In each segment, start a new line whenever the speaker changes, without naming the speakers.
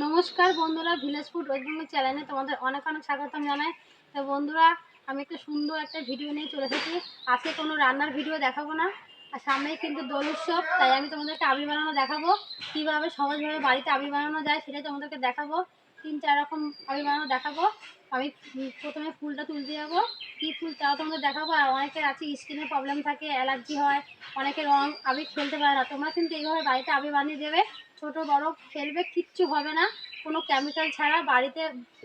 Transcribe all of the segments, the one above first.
নমস্কার বন্ধুরা village food waste Bengal চ্যানেলে তোমাদের অনেক অনেক স্বাগতম জানাই। তো বন্ধুরা, আমি একটা সুন্দর একটা ভিডিও নিয়ে চলে এসেছি। আজকে কোনো রান্নার ভিডিও দেখাবো না। আর সামনেই কিন্তু দোল উৎসব, তাই আমি তোমাদেরকে আবির বানানো দেখাবো। কীভাবে সহজভাবে বাড়িতে আবির বানানো যায় সেটাই তোমাদেরকে দেখাবো। তিন চার রকম আবির বানানো দেখাবো। আমি প্রথমে ফুলটা তুলতে যাব। কী ফুল তাও তোমাদের দেখাবো। আর অনেকের আছে স্কিনের প্রবলেম থাকে অ্যালার্জি হয়, অনেকে রং আবির খেলতে পারে না। তোমরা কিন্তু এইভাবে বাড়িতে আবির বানিয়ে দেবে। ছোট, বড় খেলবে কিচ্ছু হবে না। কোনো কেমিক্যাল ছাড়া বাড়িতে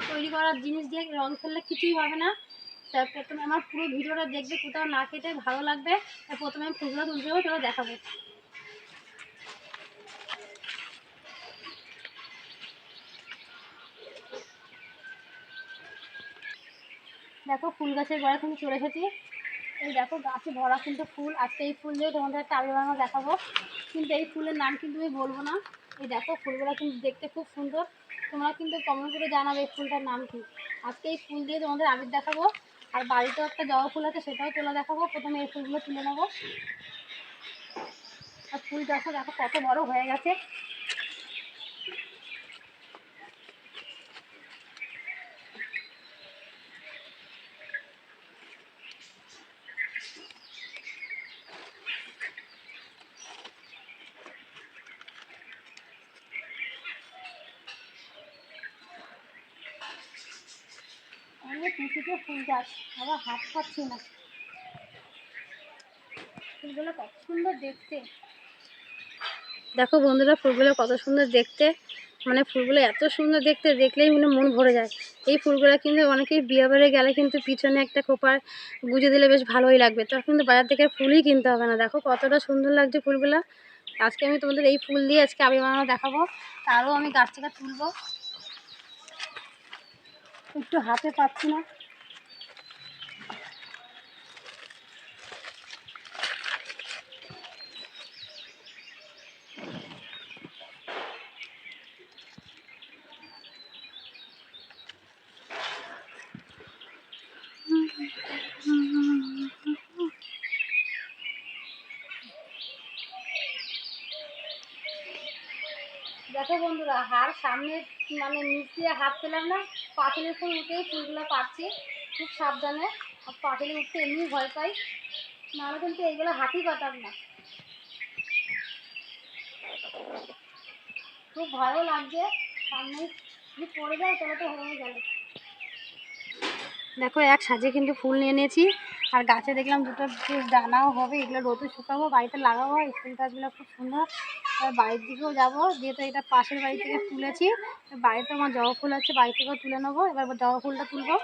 তৈরি করা জিনিস দিয়ে রং খেললে কিছুই হবে না। তা প্রথমে আমার পুরো ভিডিওটা দেখবে, কোথাও না কেটে ভালো লাগবে। তা প্রথমে আমি ফুলগুলো তুলতে যাব চলো দেখাবো। দেখো, ফুল গাছের গোড়া কিন্তু চলে এসেছি। এই দেখো, গাছে ভরা কিন্তু ফুল। আজকে এই ফুল দিয়ে তোমাদের একটা আলু দেখাবো। কিন্তু এই ফুলের নাম কিন্তু আমি বলব না। এই দেখো, ফুলগুলো কিন্তু দেখতে খুব সুন্দর। তোমরা কিন্তু কমেন্ট করে জানাবে এই ফুলটার নাম কি। আজকে এই ফুল দিয়ে তোমাদের আবির দেখাবো। আর বাড়িতেও একটা জবা ফুল আছে, সেটাও তোলা দেখাবো। প্রথমে এই ফুলগুলো তুলে নেব। আর ফুল দেখো দেখো, কত বড় হয়ে গেছে অনেক নিচুতে ফুল আবার হাত না। ফুলগুলো কত সুন্দর দেখতে। দেখো বন্ধুরা, ফুলগুলো কত সুন্দর দেখতে। মানে ফুলগুলো এত সুন্দর দেখতে, দেখলেই মানে মন ভরে যায়। এই ফুলগুলো কিন্তু অনেকেই বিয়ে বাড়ি গেলে কিন্তু পিছনে একটা খোপার গুজে দিলে বেশ ভালোই লাগবে। তখন কিন্তু বাজার থেকে ফুলই কিনতে হবে না। দেখো কতটা সুন্দর লাগছে ফুলগুলো। আজকে আমি তোমাদের এই ফুল দিয়ে আজকে আবি বানানো দেখাবো। তারও আমি গাছ থেকে তুলবো। একটু হাতে পাচ্ছি না। দেখো বন্ধুরা, হার সামনে মানে নিচ হাত পেলাম না পাতিলের ফুল উঠেই ফুলগুলো পাচ্ছি খুব সাবধানে। পাতিলে উঠতে এমনি ভয় পাই, নাহলে কিন্তু এইগুলো হাতই পাতাম না। খুব ভয়ও লাগছে, সামনে যদি পড়ে যায় তাহলে তো হয়ে গেল। দেখো, এক সাজে কিন্তু ফুল নিয়ে নিয়েছি, আর গাছে দেখলাম দুটো দানাও হবে, এগুলো রোদে শুকাবো, বাড়িতে লাগাবো এই ফুল গাছগুলো খুব সুন্দর। বাড়ির দিকেও যাব। যেহেতু এটা পাশের বাড়ি থেকে তুলেছি বাড়িতে আমার জবা ফুল আছে, বাড়ি থেকেও তুলে নেব। এবার জবা ফুলটা তুলবো।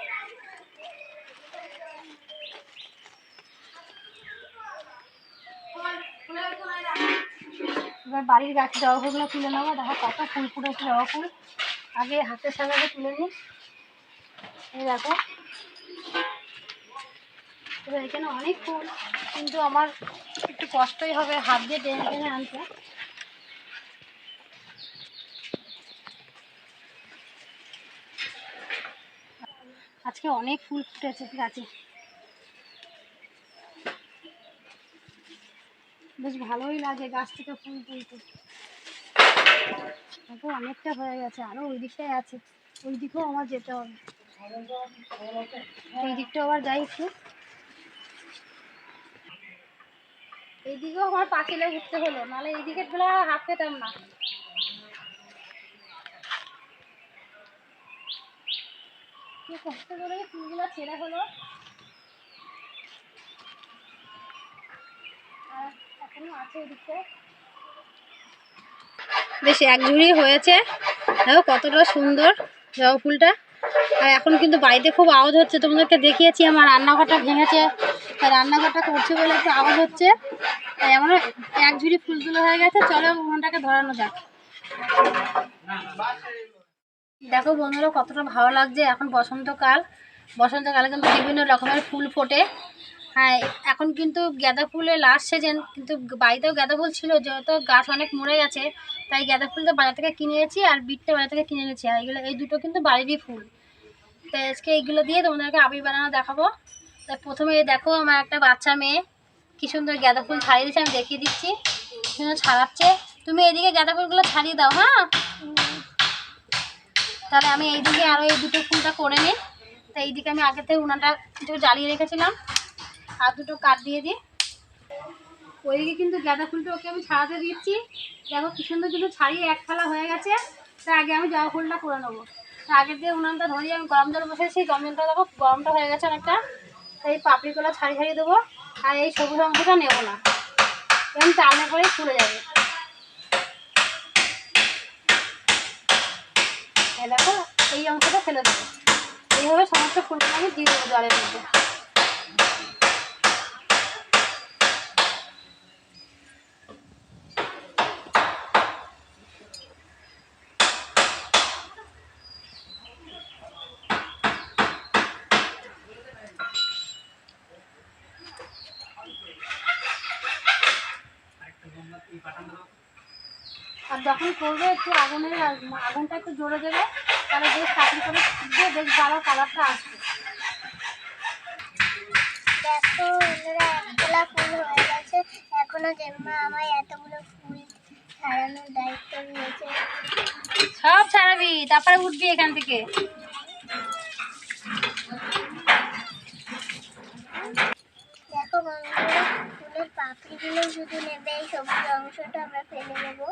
এবার বাড়ির গাছে জবা ফুলগুলো তুলে নেব। দেখো কত ফুল ফুটেছে জবা ফুল। আগে হাতের সাথে তুলে নিই। এই দেখো। এবার এখানে অনেক ফুল, কিন্তু আমার একটু কষ্টই হবে, হাত দিয়ে টেনে টেনে আনতে। আজকে অনেক ফুল ফুটেছে গাছে বেশ ভালোই লাগে গাছ থেকে ফুল তুলতে। অনেকটা হয়ে গেছে আরও ওই দিকটাই আছে। ওই দিকেও আমার যেতে হবে। এই দিকটাও আবার যাই একটু। এইদিকেও আমার পাঁচিলে উঠতে হলো, নাহলে এইদিকে গুলো হাত পেতাম না। কি কষ্ট করে ফুলগুলো ছেঁড়া হলো। হয়েছে। দেখো কতটা সুন্দর জবা ফুলটা। আর এখন কিন্তু বাড়িতে খুব আওয়াজ হচ্ছে। তোমাদেরকে দেখিয়েছি, আমার রান্নাঘরটা ভেঙেছে। রান্নাঘরটা করছে বলে একটু আওয়াজ হচ্ছে। তাই আমার এক ঝুড়ি ফুল তুলো হয়ে গেছে। চলো উনুনটাকে ধরানো যাক। দেখো বন্ধুরা, কতটা ভালো লাগছে। এখন বসন্তকাল। বসন্তকালে কিন্তু বিভিন্ন রকমের ফুল ফোটে। হ্যাঁ এখন কিন্তু গাঁদা ফুলের লাস্ট সিজন কিন্তু বাড়িতেও গাঁদা ফুল ছিল যেহেতু গাছ অনেক মরে গেছে, তাই গাঁদা ফুল তো বাজার থেকে কিনে এনেছি আর বিটটা বাজার থেকে কিনে এনেছি। আর এগুলো, এই দুটো কিন্তু বাড়িরই ফুল। তাই আজকে এইগুলো দিয়ে তোমাদেরকে আবির বানানো দেখাবো। তাই প্রথমে দেখো, আমার একটা বাচ্চা মেয়ে। কি সুন্দর গাঁদা ফুল ছাড়িয়ে দিচ্ছে আমি দেখিয়ে দিচ্ছি। ছাড়াচ্ছে। তুমি এদিকে গাঁদা ফুলগুলো ছাড়িয়ে দাও হ্যাঁ? তাহলে আমি এইদিকে আরও এই দুটো ফুলটা করে নিই। তো এইদিকে আমি আগে থেকে উনানটা একটু জ্বালিয়ে রেখেছিলাম। আর দুটো কাঠ দিয়ে দিই। ওইদিকে কিন্তু গাঁদা ফুলটা ওকে আমি ছাড়াতে দিচ্ছি। দেখো কি সুন্দর কিন্তু ছাড়িয়ে এক থালা হয়ে গেছে। তা আগে আমি জবা ফুলটা করে নেব। তা আগে দিয়ে উনানটা ধরিয়ে আমি গরম জল বসেছি, গরম জলটা দেখো, গরমটা হয়ে গেছে অনেকটা। এই পাপড়িগুলো ছাড়িয়ে ছাড়িয়ে দেবো। আর এই সবুজ অংশটা নেব না। এরকম চালনা করেই ফুলে যাবে। দেখো এই অংশটা ফেলে দেবো। এইভাবে সমস্ত ফুলগুলো আমি দিয়ে দেবো জলের মধ্যে। যখন করবে একটু আগুনের আগুনটা একটু জোরে দেবে তাহলে বেশ কাপড় করে দিয়ে বেশ ভালো কালারটা আসবে।
দেখো বন্ধুরা একতলা ফুল হয়ে গেছে। এখনও জেম্মা আমার এতগুলো ফুল ছাড়ানোর দায়িত্ব নিয়েছে
সব ছাড়াবি তারপরে উঠবি এখান থেকে।
দেখো বন্ধুরা ফুলের পাপড়িগুলো শুধু নেবে এই সবুজ অংশটা আমরা ফেলে দেবো।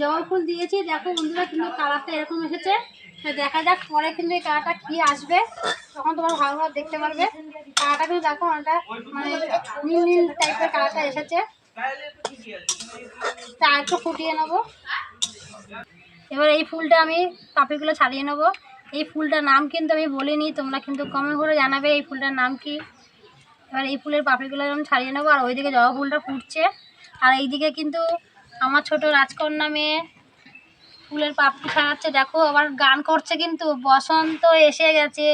জবা ফুল দিয়েছি। দেখো বন্ধুরা কিন্তু কালারটা এরকম এসেছে। দেখা যাক পরে কিন্তু এই কালারটা কি আসবে। তখন তোমার ভালোভাবে দেখতে পারবে। কালারটা কিন্তু দেখো অনেকটা মানে নীল নীল টাইপের কালারটা এসেছে। তা একটু ফুটিয়ে নেব। এবার এই ফুলটা আমি পাপড়িগুলো ছাড়িয়ে নেব। এই ফুলটার নাম কিন্তু আমি বলিনি, তোমরা কিন্তু কমেন্ট করে জানাবে এই ফুলটার নাম কি। এবার এই ফুলের পাপড়িগুলো আমি ছাড়িয়ে নেব, আর ওইদিকে জবা ফুলটা ফুটছে। আর এইদিকে কিন্তু আমার ছোট রাজকন্যা মেয়ে ফুলের পাপড়ি ছাড়াচ্ছে দেখো, আবার গান করছে কিন্তু। বসন্ত এসে গেছে।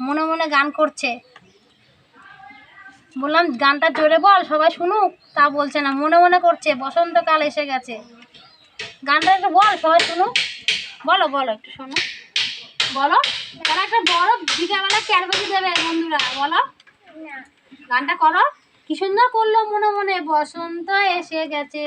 মনে মনে গান করছে। বললাম, গানটা জোরে বল, সবাই শুনুক। তা বলছে না, মনে মনে করছে, বসন্তকাল এসে গেছে। গানটা একটু বল, সবাই শুনুক। বলো বলো, একটু শোনো। বলো তারা একটা বড় বিকালবেলা ক্যারবেজি দেবে বন্ধুরা, বলো। গানটা করো। কি সুন্দর করল মনে মনে, বসন্ত এসে গেছে।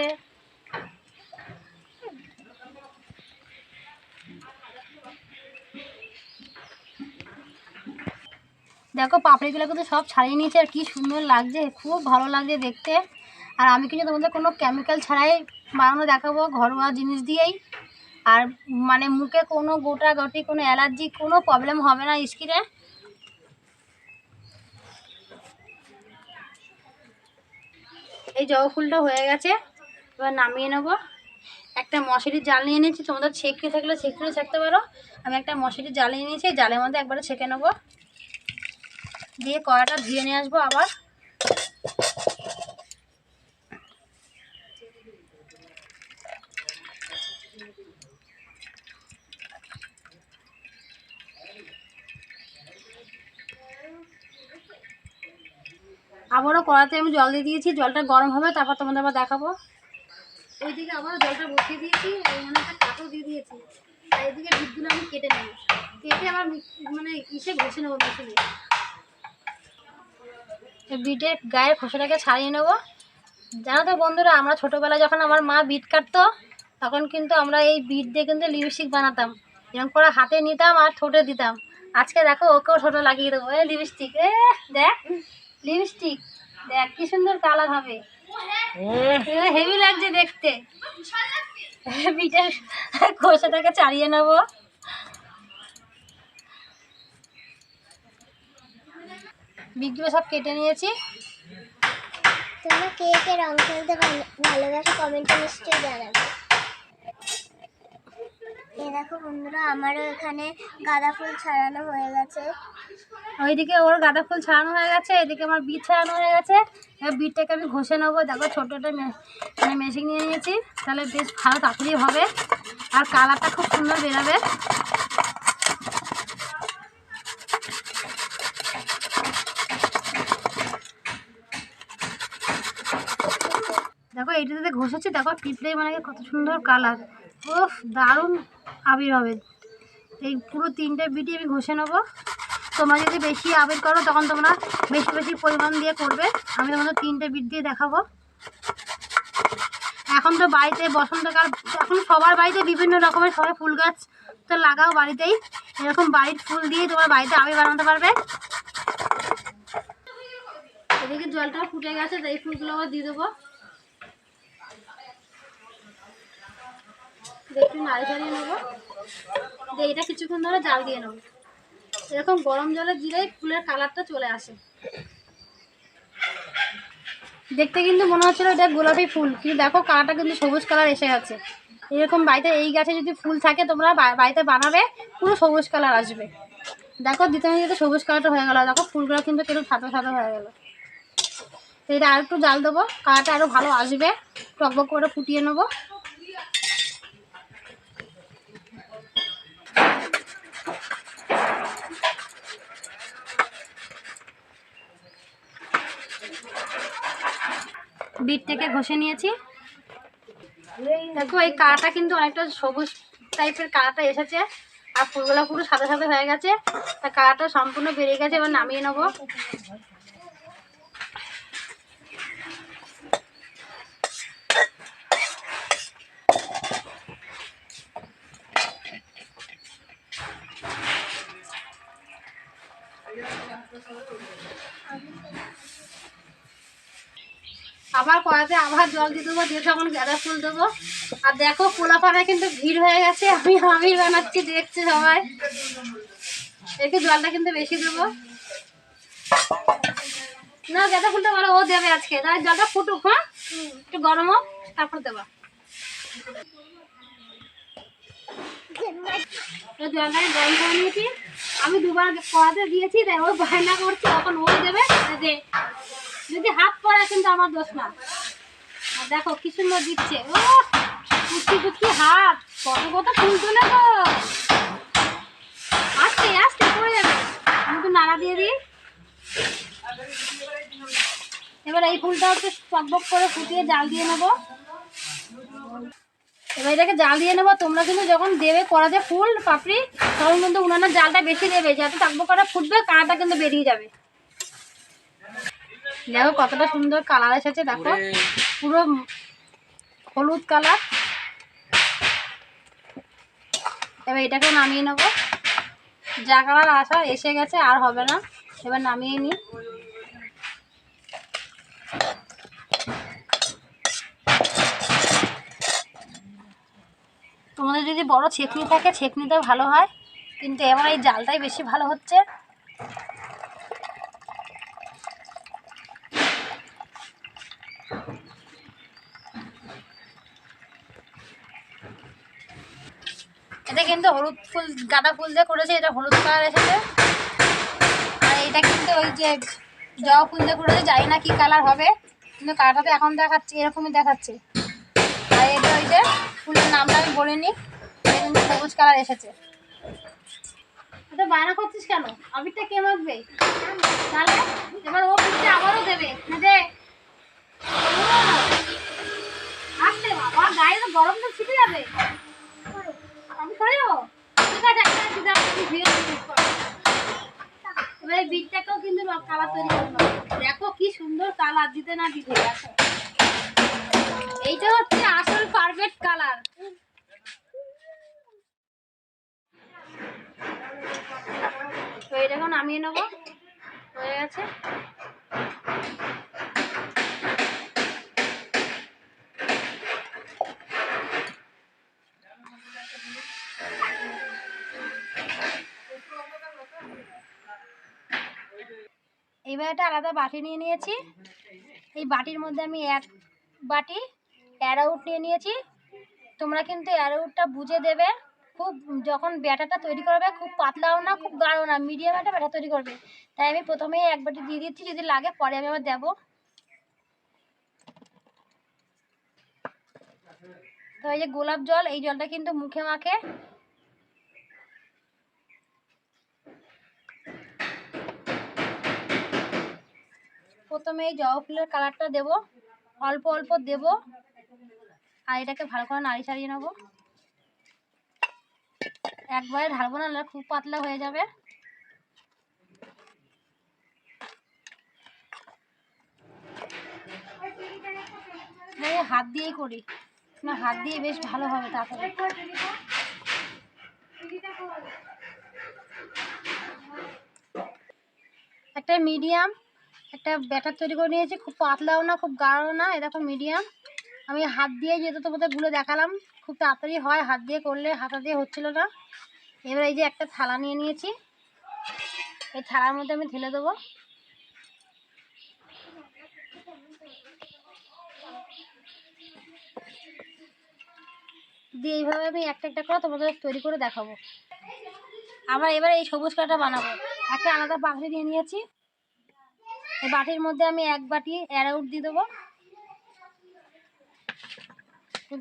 দেখো পাপড়িগুলো কিন্তু সব ছাড়িয়ে নিয়েছে, আর কি সুন্দর লাগছে, খুব ভালো লাগছে দেখতে। আর আমি কিন্তু তোমাদের কোনো কেমিক্যাল ছাড়াই বানানো দেখাবো, ঘরোয়া জিনিস দিয়েই। আর মানে মুখে কোনো গোটা গটি কোনো অ্যালার্জি কোনো প্রবলেম হবে না স্কিনে এই জবা ফুলটা হয়ে গেছে, এবার নামিয়ে নেব। একটা মশারির জাল নিয়ে নিয়েছি তোমাদের ছেঁকড়ে থাকলে ছেঁকড়ে ছাকতে পারো। আমি একটা মশারির জাল নিয়ে নিয়েছি জালের মধ্যে একবারে ছেঁকে নেব। দিয়ে কড়াটা ধুয়ে নিয়ে আসব আবার। আবারও কড়াতে আমি জল দিয়ে দিয়েছি, জলটা গরম হবে, তারপর তোমাদের আবার দেখাবো। ওইদিকে আবার জলটা বসিয়ে দিয়েছি এখানে একটা কাঠও দিয়ে দিয়েছি। আর এদিকে আমি কেটে নেব। কেটে আবার মানে ইসে ঘষে নেব মেশিনে। বিটের গায়ের খোসাটাকে ছাড়িয়ে নেব। জানো তো বন্ধুরা আমরা ছোটোবেলায় যখন আমার মা বিট কাটতো তখন কিন্তু আমরা এই বিট দিয়ে কিন্তু লিপস্টিক বানাতাম। এরকম করে হাতে নিতাম আর ঠোঁটে দিতাম। আজকে দেখো ওকেও ঠোঁটে লাগিয়ে দেবো। এ লিপস্টিক এ দেখ লিপস্টিক দেখ কি সুন্দর কালার হবে। হেভি লাগছে দেখতে। বিটের খোসাটাকে ছাড়িয়ে নেব। বিটগুলো সব কেটে নিয়েছি।
তোমরা কে কে রং খেলতে ভালো- ভালোবাসো কমেন্টে নিশ্চয়ই জানাবে। এ দেখো বন্ধুরা আমারও এখানে গাঁদা ফুল ছাড়ানো হয়ে গেছে।
ওইদিকে ওর গাঁদা ফুল ছাড়ানো হয়ে গেছে এদিকে আমার বিট ছাড়ানো হয়ে গেছে। এবার বিটটাকে আমি ঘষে নেব। দেখো ছোটোটা মানে মেশিন নিয়ে নিয়েছি। তাহলে বেশ ভালো তাড়াতাড়ি হবে। আর কালারটা খুব সুন্দর বেরোবে। দেখো এইটাতে ঘষেছি, দেখো টিপলে মানে কত সুন্দর কালার উফ, দারুণ আবির হবে। এই পুরো তিনটে বিটি আমি ঘষে নেব। তোমরা যদি বেশি আবির করো, তখন তোমরা বেশি বেশি পরিমাণ দিয়ে করবে। আমি তোমাদের তিনটে বিট দিয়ে দেখাবো। এখন তো বাড়িতে বসন্তকাল, এখন সবার বাড়িতে বিভিন্ন রকমের সবাই ফুল গাছ তো লাগাও বাড়িতেই। এরকম বাড়ির ফুল দিয়ে তোমার বাড়িতে আবির বানাতে পারবে। এদিকে জলটা ফুটে গেছে তাই ফুলগুলো আবার দিয়ে দেবো। একটু নাড়ি চাড়িয়ে নেব। দিয়ে এটা কিছুক্ষণ ধরে জাল দিয়ে নেব। এরকম গরম জলে দিলেই ফুলের কালারটা চলে আসে। দেখতে কিন্তু মনে হচ্ছিল এটা গোলাপি ফুল, কিন্তু দেখো কালারটা কিন্তু সবুজ কালার এসে গেছে। এরকম বাড়িতে এই গাছে যদি ফুল থাকে, তোমরা বাড়িতে বানাবে, পুরো সবুজ কালার আসবে। দেখো দিতে দিতে সবুজ কালারটা হয়ে গেল দেখো ফুলগুলো কিন্তু একটু সাদা সাদা হয়ে গেল। তো এটা আর একটু জাল দেবো, কালারটা আরও ভালো আসবে। টকবক করে ফুটিয়ে নেব। বিটটাকে ঘষে নিয়েছি। দেখো, এই কালারটা কিন্তু অনেকটা সবুজ টাইপের কালারটা এসেছে, আর ফুলগুলো পুরো সাদা সাদা হয়ে গেছে। তা কালারটা সম্পূর্ণ বেরিয়ে গেছে, এবার নামিয়ে নেব। আবার কড়াতে আবার জল দিয়ে দেবো, দিয়ে তখন গাঁদা ফুল দেবো। আর দেখো পোলাপাড়ায় কিন্তু ভিড় হয়ে গেছে, আমি আমির বানাচ্ছি, দেখছে সবাই। একটু জলটা কিন্তু বেশি দেবো। না, গাঁদা ফুলটা বলো ও দেবে আজকে। তাহলে জলটা ফুটুক হ্যাঁ? একটু গরম হোক, তারপর দেবা। করে নিয়েছি। আমি দুবার কড়াতে দিয়েছি, তাই ও বায়না করছে, তখন ও দেবে দে যদি হাত পড়ে কিন্তু আমার দোষ না। আর দেখো কি সুন্দর দিচ্ছে। ও, কুচি কুচি হাত। কত কত ফুল তুলে তো আস্তে আস্তে পড়ে যাবে। আমি তো নাড়া দিয়ে দিই। এবার এই ফুলটা একটু টকবক করে ফুটিয়ে জাল দিয়ে নেব। এবার এটাকে জাল দিয়ে নেব। তোমরা কিন্তু যখন দেবে কড়াতে ফুল, পাপড়ি, তখন কিন্তু উনানের জালটা বেশি দেবে। যাতে টকবক করে ফুটবে কাঁটা কিন্তু বেরিয়ে যাবে। দেখো কতটা সুন্দর কালার এসেছে দেখো। পুরো হলুদ কালার। এবার এটাকে নামিয়ে নেব। যা কালার আসা এসে গেছে আর হবে না। এবার নামিয়ে নিই। তোমাদের যদি বড় ছেকনি থাকে ছেকনিতেও ভালো হয়। কিন্তু এবার এই জালটাই বেশি ভালো হচ্ছে। এটা কিন্তু হলুদ ফুল, গাঁদা ফুল দিয়ে করেছে, এটা হলুদ কালার এসেছে আর এটা কিন্তু ওই যে জবা ফুল দিয়ে করেছে, জানি না কি কালার হবে, কিন্তু কালারটা এখন দেখাচ্ছে, এরকমই দেখাচ্ছে। আর এটা ওই যে ফুলের নামটা আমি বলিনি কিন্তু সবুজ কালার এসেছে। এটা বায়না করছিস কেন? আবিরটা কে মাখবে? তাহলে এবার ও ফুলটা আবারও দেবে। না তো গরম তো ছিটে যাবে। আমি সরে ঠিক আছে। এবার এই কিন্তু কালার তৈরি করব দেখো কি সুন্দর কালার, দিতে না দিতে, দেখো। এইটা হচ্ছে আসল পারফেক্ট কালার। তো এটাকেও নামিয়ে নেব। হয়ে গেছে। এইবার একটা আলাদা বাটি নিয়ে নিয়েছি। এই বাটির মধ্যে আমি এক বাটি অ্যারাউট নিয়ে নিয়েছি। তোমরা কিন্তু অ্যারাউটটা বুঝে দেবে। খুব যখন ব্যাটারটা তৈরি করবে, খুব পাতলাও না, খুব গাঢ় না মিডিয়াম একটা ব্যাটার তৈরি করবে। তাই আমি প্রথমেই এক বাটি দিয়ে দিচ্ছি, যদি লাগে পরে আমি আবার দেবো। তো এই যে গোলাপ জল, এই জলটা কিন্তু মুখে মাখে প্রথমে এই জবা ফুলের কালারটা দেব, অল্প অল্প দেব, আর এটাকে ভালো করে নাড়ি ছাড়িয়ে নেব। একবারে ঢালবো না খুব পাতলা হয়ে যাবে। হাত দিয়েই করি, না, হাত দিয়ে বেশ ভালো হবে তাড়াতাড়ি। একটা মিডিয়াম একটা ব্যাটার তৈরি করে নিয়েছি। খুব পাতলাও না, খুব গাঢ়ও না এরকম মিডিয়াম আমি হাত দিয়ে যেহেতু তোমাদেরগুলো দেখালাম, খুব তাড়াতাড়ি হয়, হাত দিয়ে করলে হাতা দিয়ে হচ্ছিল না। এবার এই যে একটা থালা নিয়ে নিয়েছি। এই থালার মধ্যে আমি ঢেলে দেবো। দিয়ে এইভাবে আমি একটা একটা করে তোমাদের তৈরি করে দেখাবো। আবার এবার এই সবুজ কাটা বানাবো। একটা আলাদা বাটি নিয়ে নিয়েছি। বাটির মধ্যে আমি এক বাটি অ্যারাউট দিয়ে দেবো।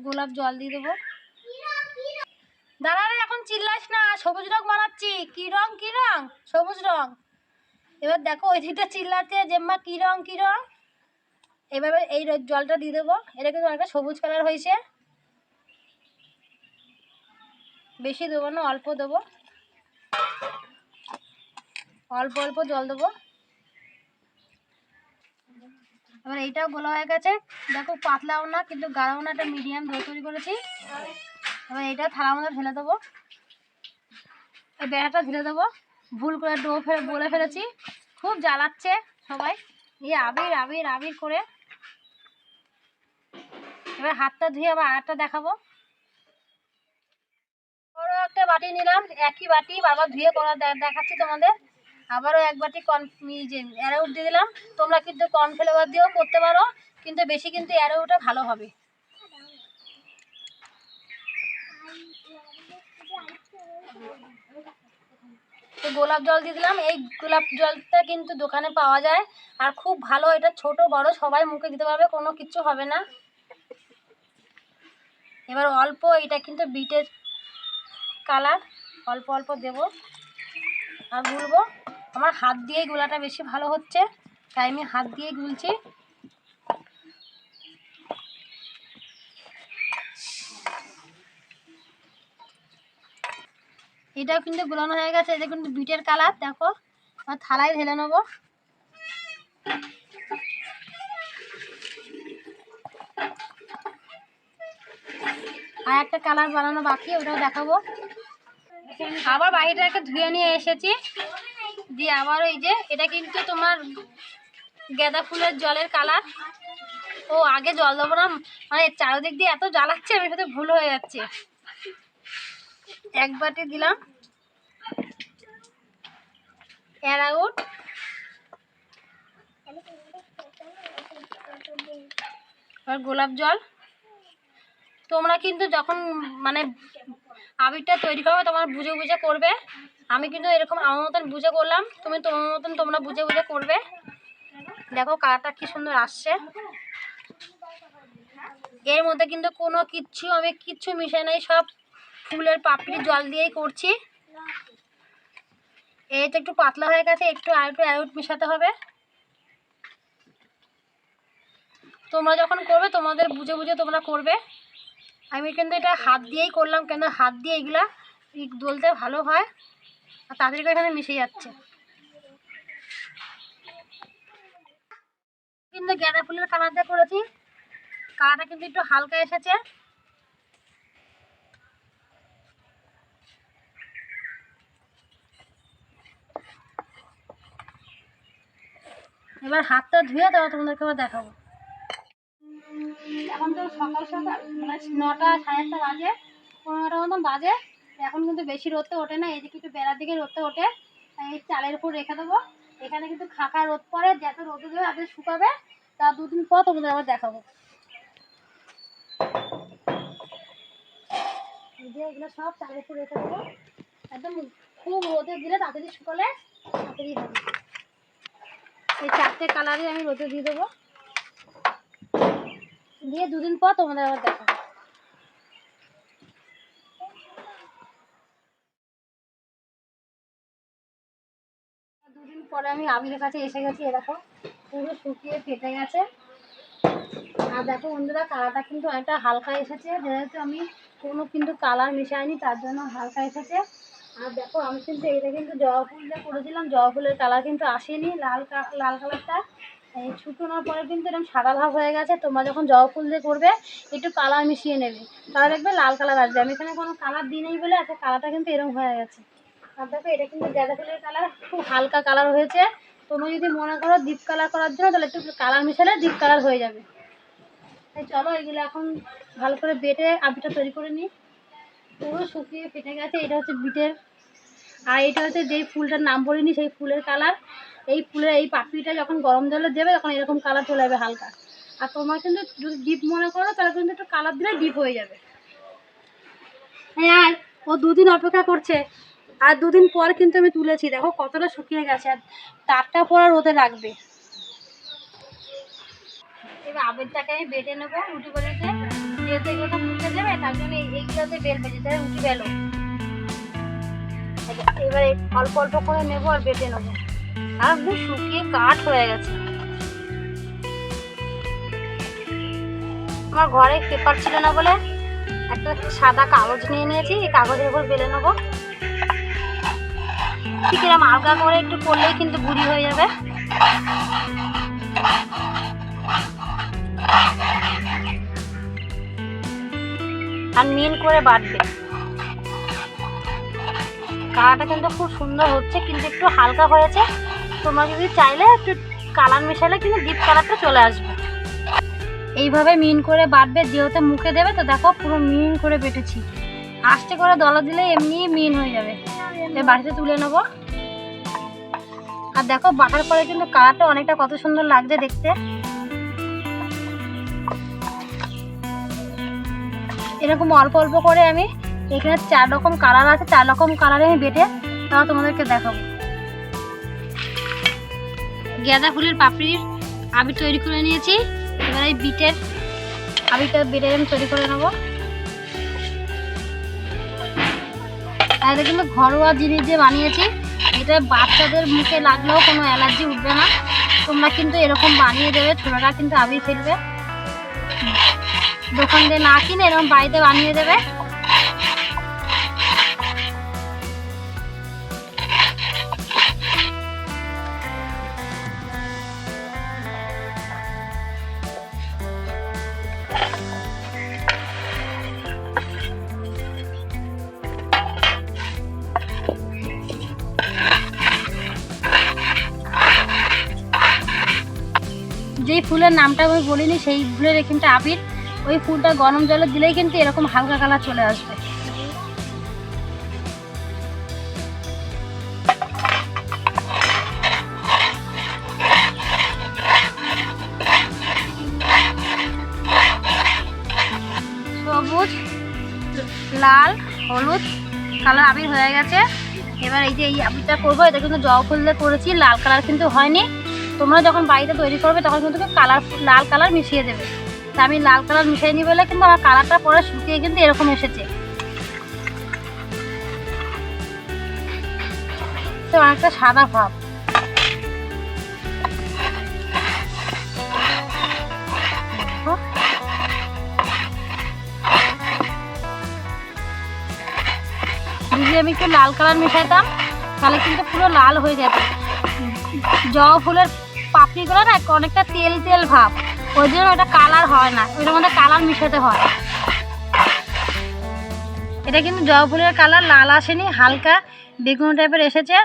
গোলাপ জল দিয়ে দেবো। দাঁড়া রে, এখন চিল্লাস না। সবুজ রং বানাচ্ছি কী রং কী রং? সবুজ রং। এবার দেখো, ওই দিকটা চিল্লাতে জেম্মা, কী রং কী রং? এভাবে এই জলটা দিয়ে দেবো। এটা কিন্তু অনেকটা সবুজ কালার হয়েছে। বেশি দেবো না, অল্প দেবো। অল্প অল্প জল দেবো। এবার এইটাও গোলা হয়ে গেছে। দেখো পাতলাও না, কিন্তু গাঢ়ও না, একটা মিডিয়াম ধরে তৈরি করেছি। এবার এইটা থালার মধ্যে ঢেলে দেবো। এই বেড়াটা ঢেলে দেবো। ভুল করে ডো ফেলে, বলে ফেলেছি। খুব জ্বালাচ্ছে সবাই। এই আবির আবির আবির করে। এবার হাতটা ধুয়ে আবার আরেকটা দেখাবো। বড় একটা বাটি নিলাম। একই বাটি বারবার ধুয়ে করা দেখাচ্ছি তোমাদের। আবারও এক বাটি কর্ন যে অ্যারোউট দিয়ে দিলাম। তোমরা কিন্তু কর্নফ্লেভার দিয়েও করতে পারো, কিন্তু বেশি কিন্তু অ্যারোউটা ভালো হবে। তো গোলাপ জল দিয়ে দিলাম। এই গোলাপ জলটা কিন্তু দোকানে পাওয়া যায়। আর খুব ভালো, এটা ছোট, বড়, সবাই মুখে দিতে পারবে, কোনো কিছু হবে না। এবার অল্প, এটা কিন্তু বিটের কালার অল্প অল্প দেব। আর গুলবো। আমার হাত দিয়েই গোলাটা বেশি ভালো হচ্ছে, তাই আমি হাত দিয়েই গুলছি। এটাও কিন্তু গুলানো হয়ে গেছে এটা কিন্তু বিটের কালার, দেখো আর থালায় ঢেলে নেব। আর একটা কালার বানানো বাকি, ওটাও দেখাবো। আবার বাড়িটাকে ধুয়ে নিয়ে এসেছি। দিয়ে আবার এই যে, এটা কিন্তু তোমার গাঁদা ফুলের জলের কালার। ও, আগে জল দেবো না মানে চারিদিক দিয়ে এত জ্বালাচ্ছে, আমি সাথে ভুল হয়ে যাচ্ছে। এক বাটি দিলাম। অ্যারাউট আর গোলাপ জল। তোমরা কিন্তু যখন মানে আবিরটা তৈরি করবে, তোমার বুঝে বুঝে করবে। আমি কিন্তু এরকম আমার মতন বুঝে করলাম। তুমি তোমার মতন তোমরা বুঝে বুঝে করবে। দেখো কালারটা কি সুন্দর আসছে। এর মধ্যে কিন্তু কোনো কিচ্ছু আমি কিচ্ছু মিশাই নাই, সব ফুলের পাপড়ি জল দিয়েই করছি। এই তো একটু পাতলা হয়ে গেছে, একটু আর একটু অ্যারুট মিশাতে হবে। তোমরা যখন করবে, তোমাদের বুঝে বুঝে তোমরা করবে। আমি কিন্তু এটা হাত দিয়েই করলাম, কেন হাত দিয়ে এগুলা দলতে ভালো হয়। তাড়াতাড়ি করে এখানে মিশে যাচ্ছে। কিন্তু গাঁদা ফুলের কালার দিয়ে করেছি। কালারটা কিন্তু একটু হালকা এসেছে। এবার হাতটা ধুয়ে তারপর তোমাদেরকে আবার দেখাবো। এখন তো সকাল সকাল মানে নটা সাড়ে আটটা বাজে, পনেরোটা মতন বাজে। এখন কিন্তু বেশি রোদতে ওঠে না, এদিকে একটু বেলার দিকে রোদতে ওঠে। এই চালের উপর রেখে দেবো। এখানে কিন্তু খাঁকা রোদ পড়ে, যত রোদে দেবে তাদের শুকাবে তা দুদিন পর তোমাদের আবার দেখাবো। এই যে এগুলো সব চালের উপর রেখে দেবো। একদম খুব রোদে দিলে তাড়াতাড়ি শুকালে তাড়াতাড়ি হবে। এই চারটে কালারই আমি রোদে দিয়ে দেবো। দিয়ে দুদিন পর তোমাদের আবার দেখাবো দুদিন পরে আমি আবিরের কাছে এসে গেছি এরকম পুরো শুকিয়ে ফেটে গেছে। আর দেখো বন্ধুরা, কালারটা কিন্তু অনেকটা হালকা এসেছে। যেহেতু আমি কোনো কিন্তু কালার মিশাইনি, তার জন্য হালকা এসেছে। আর দেখো, আমি কিন্তু এটা কিন্তু জবা ফুল দিয়ে করেছিলাম। জবা ফুলের কালার কিন্তু আসেনি, লাল লাল কালারটা। এই শুকনোর পরে কিন্তু এরকম সাদা ভাব হয়ে গেছে। তোমরা যখন জবা ফুল দিয়ে করবে, একটু কালার মিশিয়ে নেবে। তাহলে দেখবে লাল কালার আসবে। আমি এখানে কোনো কালার দিই নেই বলে আজকে কালারটা কিন্তু এরকম হয়ে গেছে। আর দেখো, এটা কিন্তু গাঁদা ফুলের কালার খুব হালকা কালার হয়েছে। তোমরা যদি মনে করো ডিপ কালার করার জন্য, তাহলে একটু কালার মিশালে ডিপ কালার হয়ে যাবে। তাই চলো, এগুলো এখন ভালো করে বেটে আবিটা তৈরি করে নিই। পুরো শুকিয়ে ফেটে গেছে, এটা হচ্ছে বিটের। আর এটা হচ্ছে যেই ফুলটার নাম বলিনি, সেই ফুলের কালার এই ফুলের এই পাপড়িটা যখন গরম জলে দেবে, তখন এরকম কালার চলে যাবে হালকা। আর তোমার কিন্তু যদি ডিপ মনে করো, তাহলে কিন্তু একটু কালার দিলে ডিপ হয়ে যাবে। হ্যাঁ ও দুদিন অপেক্ষা করছে। আর দুদিন পর কিন্তু আমি তুলেছি, দেখো কতটা শুকিয়ে গেছে, আর তারটা পর রোদে রাখবে। এবার আবেরটাকে আমি বেটে নেব, রুটি বেলতে যেহেতু এগুলো তার জন্য এইগুলোতে বেলবে যেটা রুটি বেলো। এবারে অল্প অল্প করে নেব আর বেটে নেব। আর একদম শুকিয়ে কাঠ হয়ে গেছে। আমার ঘরে পেপার ছিল না বলে একটা সাদা কাগজ নিয়ে নিয়েছি, এই কাগজের উপর বেলে নেব। ঠিক এরকম আলগা করে একটু করলেই কিন্তু গুঁড়ি হয়ে যাবে। আর মিন করে বাটবে কালারটা কিন্তু খুব সুন্দর হচ্ছে, কিন্তু একটু হালকা হয়েছে। তোমরা যদি চাইলে একটু কালার মেশালে কিন্তু ডিপ কালারটা চলে আসবে। এইভাবে মিন করে বাটবে যেহেতু মুখে দেবে, তো দেখো পুরো মিন করে বেটেছি। আস্তে করে দলা দিলে এমনি মিন হয়ে যাবে। বাড়িতে তুলে নেব। আর দেখো, বাটার পরে কিন্তু কালারটা অনেকটা কত সুন্দর লাগছে দেখতে। এরকম অল্প অল্প করে আমি এখানে চার রকম কালার আছে, চার রকম কালারে আমি বেটে তাও তোমাদেরকে দেখাবো। গাঁদা ফুলের পাপড়ির আবির তৈরি করে নিয়েছি। এবার এই বিটের আবিরটা বেটে আমি তৈরি করে নেব। এটা কিন্তু ঘরোয়া জিনিস যে বানিয়েছি। এটা বাচ্চাদের মুখে লাগলেও কোনো অ্যালার্জি উঠবে না। তোমরা কিন্তু এরকম বানিয়ে দেবে ছোটরা কিন্তু আবি ফেলবে। দোকান দিয়ে না কিনে এরকম বাড়িতে বানিয়ে দেবে। ফুলের নামটা আমি বলিনি, সেই ফুলের এখানটা আবির। ওই ফুলটা গরম জলে দিলেই কিন্তু এরকম হালকা কালার চলে আসবে। সবুজ, লাল, হলুদ কালার আবির হয়ে গেছে। এবার এই যে এই আবিরটা করব, এটা কিন্তু জবা ফুল দিয়ে করেছি, লাল কালার কিন্তু হয়নি। তোমরা যখন বাড়িতে তৈরি করবে, তখন কিন্তু কালার লাল কালার মিশিয়ে দেবে। তা আমি লাল কালার মিশিয়ে নিই বলে কিন্তু আমার কালারটা পরে শুকিয়ে কিন্তু এরকম এসেছে। তো অনেকটা সাদা ভাব। যদি আমি একটু লাল কালার মিশাইতাম, তাহলে কিন্তু পুরো লাল হয়ে যেত। জবা ফুলের পাপড়িগুলো না অনেকটা তেল তেল ভাব। ওই জন্য ওটা কালার হয় না। ওইটার মধ্যে কালার মিশাতে হয়। এটা কিন্তু জবা ফুলের কালার লাল আসেনি, হালকা বেগুনি টাইপের এসেছে।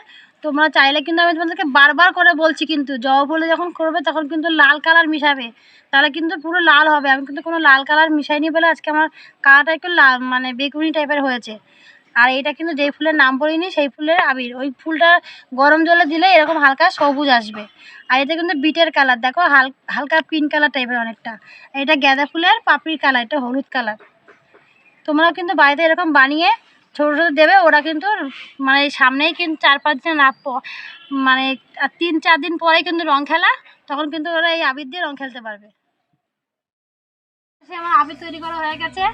তোমরা চাইলে কিন্তু আমি তোমাদেরকে বারবার করে বলছি কিন্তু, জবা ফুলে যখন করবে তখন কিন্তু লাল কালার মিশাবে। তাহলে কিন্তু পুরো লাল হবে। আমি কিন্তু কোনো লাল কালার মিশাইনি বলে আজকে আমার কালারটা একটু লাল মানে বেগুনি টাইপের হয়েছে। আর এটা কিন্তু যেই ফুলের নাম বলিনি, সেই ফুলের আবির। ওই ফুলটা গরম জলে দিলে এরকম হালকা সবুজ আসবে। আর এটা কিন্তু বিটের কালার। দেখো, হাল, হালকা পিঙ্ক কালার টাইপের অনেকটা। এটা গাঁদা ফুলের, পাপড়ির কালার। এটা হলুদ কালার। তোমরাও কিন্তু বাড়িতে এরকম বানিয়ে ছোটো ছোটো দেবে। ওরা কিন্তু মানে সামনেই কিন্তু চার পাঁচ দিন মানে তিন চার দিন পরে কিন্তু রং খেলা। তখন কিন্তু ওরা এই আবির দিয়ে রং খেলতে পারবে। আমার আবির তৈরি করা হয়ে গেছে।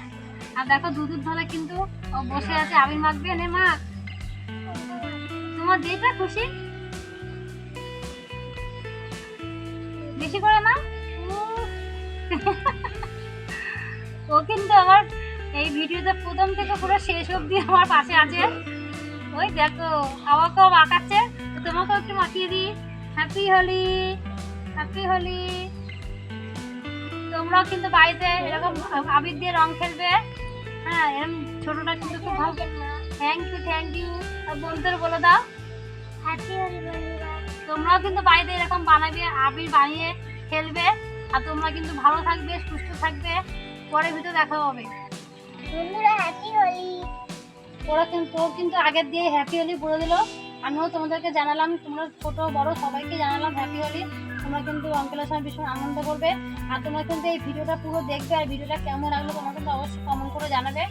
আর দেখো দুধের ধরে কিন্তু বসে আছে, আবির মাখবে, নে মাখ। তোমার যেটা খুশি? বেশি করে না? ও কিন্তু আমার এই ভিডিওতে প্রথম থেকে পুরো শেষ অবধি আমার পাশে আছে। ওই দেখো আমাকেও মাখাচ্ছে তোমাকেও একটু মাখিয়ে দিই। হ্যাপি হোলি হ্যাপি হোলি তোমরাও কিন্তু বাড়িতে এরকম আবির দিয়ে রং খেলবে। হ্যাঁ এরকম ছোটটা কিন্তু খুব ভালো। থ্যাংক ইউ থ্যাংক ইউ বন্ধুদের বলে দাও। তোমরাও কিন্তু বাড়িতে এরকম বানাবে আবির বানিয়ে খেলবে আর তোমরা কিন্তু ভালো থাকবে সুস্থ থাকবে। পরে ভিডিও দেখা হবে।
বন্ধুরা হ্যাপি হোলি
ওরা কিন্তু তোর কিন্তু আগের দিয়ে হ্যাপি হোলি বলে দিল। আমিও তোমাদেরকে জানালাম তোমরা ছোট বড় সবাইকে জানালাম হ্যাপি হোলি তোমরা কিন্তু অঙ্কেলের সঙ্গে ভীষণ আনন্দ করবে। আর তোমরা কিন্তু এই ভিডিওটা পুরো দেখবে আর ভিডিওটা কেমন লাগল তোমরা কিন্তু অবশ্যই কমেন্ট করে জানাবে।